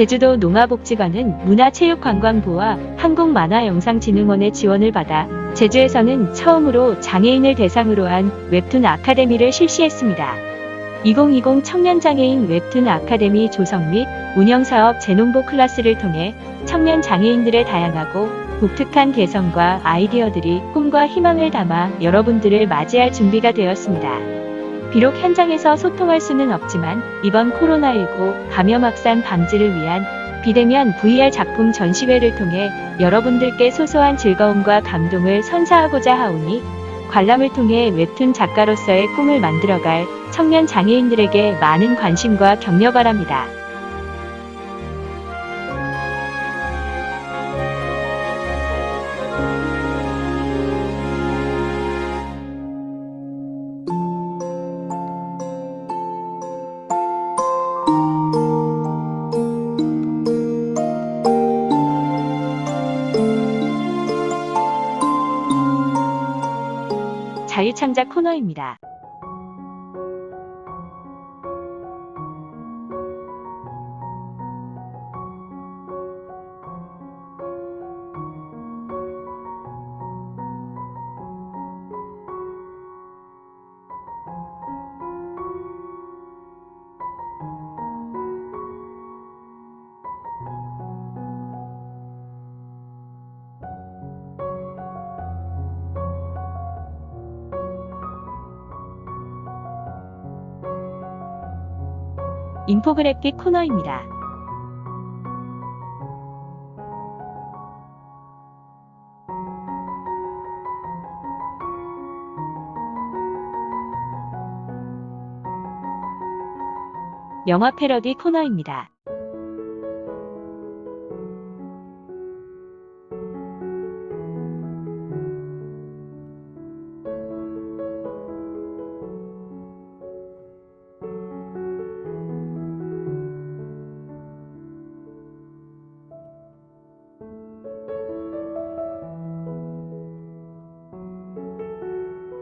제주도 농아복지관은 문화체육관광부와 한국만화영상진흥원의 지원을 받아 제주에서는 처음으로 장애인을 대상으로 한 웹툰 아카데미를 실시했습니다. 2020 청년장애인 웹툰 아카데미 조성 및 운영사업 재농보 클래스를 통해 청년 장애인들의 다양하고 독특한 개성과 아이디어들이 꿈과 희망을 담아 여러분들을 맞이할 준비가 되었습니다. 비록 현장에서 소통할 수는 없지만 이번 코로나19 감염 확산 방지를 위한 비대면 VR 작품 전시회를 통해 여러분들께 소소한 즐거움과 감동을 선사하고자 하오니 관람을 통해 웹툰 작가로서의 꿈을 만들어갈 청년 장애인들에게 많은 관심과 격려 바랍니다. 자유창작 코너입니다. 인포그래픽 코너입니다. 영화 패러디 코너입니다.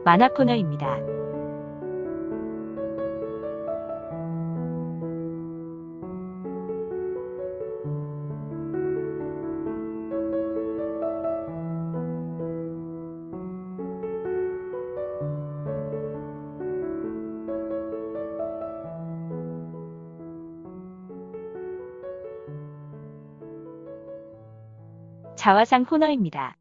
만화 코너입니다. 자화상 코너입니다.